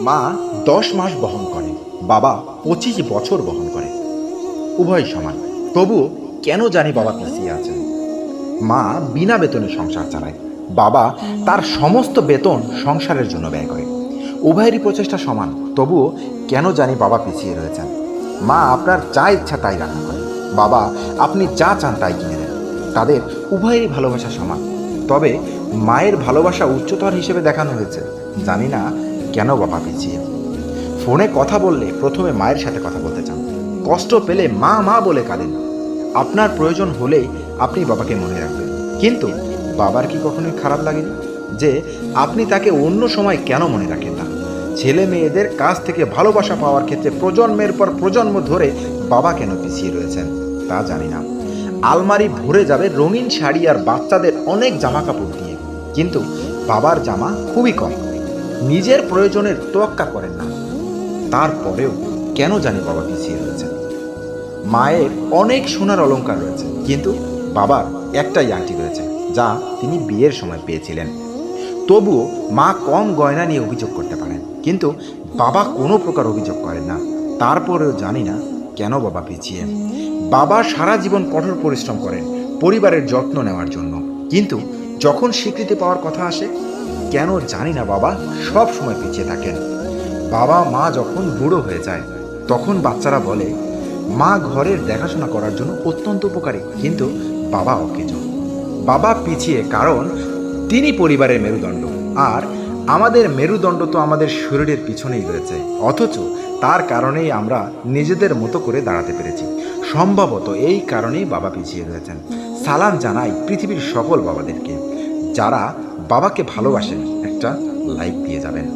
মা দশ মাস বহন করে, বাবা পঁচিশ বছর বহন করে। উভয় সমান। তবুও কেন জানি বাবা পিছিয়ে আছেন? মা বিনা বেতনে সংসার চালায়। বাবা তার সমস্ত বেতন সংসারের জন্য ব্যয় করে। উভয়েরই প্রচেষ্টা সমান। তবুও কেন জানি বাবা পিছিয়ে রয়েছেন? মা আপনার যা ইচ্ছা তাই রান্না করে বাবা, আপনি যা চান তাই কিনে দেন। তাদের উভয়েরই ভালোবাসা সমান। তবে মায়ের ভালোবাসা উচ্চতর হিসেবে দেখানো হয়েছে। জানি না কেন বাবা পিছিয়ে ফোনে কথা বললে প্রথমে মায়ের সাথে কথা বলতে চান। কষ্ট পেলে মা মা বলে কাঁদেন। আপনার প্রয়োজন হলেই আপনি বাবাকে মনে রাখবেন। কিন্তু বাবার কি কখনোই খারাপ লাগে যে আপনি তাকে অন্য সময় কেন মনে রাখেন না? ছেলে মেয়েদের কাছ থেকে ভালোবাসা পাওয়ার ক্ষেত্রে প্রজন্মের পর প্রজন্ম ধরে বাবা কেন পিছিয়ে রয়েছেন? তা জানি না। আলমারি ভরে যাবে রঙিন শাড়ি আর বাচ্চাদের অনেক জামা কাপড় দিয়ে। কিন্তু বাবার জামা খুবই কম। নিজের প্রয়োজনের তোয়াক্কা করেন না। তারপরেও কেন জানি বাবা পিছিয়ে রয়েছেন? মায়ের অনেক সোনার অলংকার রয়েছে, কিন্তু বাবার একটাই আংটি রয়েছে, যা তিনি বিয়ের সময় পেয়েছিলেন। তবুও মা কম গয়না নিয়ে অভিযোগ করতে পারেন, কিন্তু বাবা কোনো প্রকার অভিযোগ করেন না। তারপরেও জানি না কেন বাবা পিছিয়ে। বাবা সারা জীবন কঠোর পরিশ্রম করেন, পরিবারের যত্ন নেওয়ার জন্য। কিন্তু যখন স্বীকৃতি পাওয়ার কথা আসে, কেন জানি না বাবা, সব সময় পিছিয়ে থাকেন। বাবা, মা যখন বুড়ো হয়ে যায়, তখন বাচ্চারা বলে, মা ঘরের দেখাশোনা করার জন্য অত্যন্ত উপকারী, কিন্তু বাবা অকেজ। বাবা পিছিয়ে কারণ, তিনি পরিবারের মেরুদণ্ড, আর আমাদের মেরুদণ্ড তো আমাদের শরীরের পিছনেই রয়েছে। অথচ তার কারণেই আমরা নিজেদের মতো করে দাঁড়াতে পেরেছি। সম্ভবত এই কারণেই বাবা পিছিয়ে রয়েছেন। সালাম জানাই পৃথিবীর সকল বাবাদেরকে। যারা বাবাকে ভালোবাসেন একটা লাইক দিয়ে যাবেন।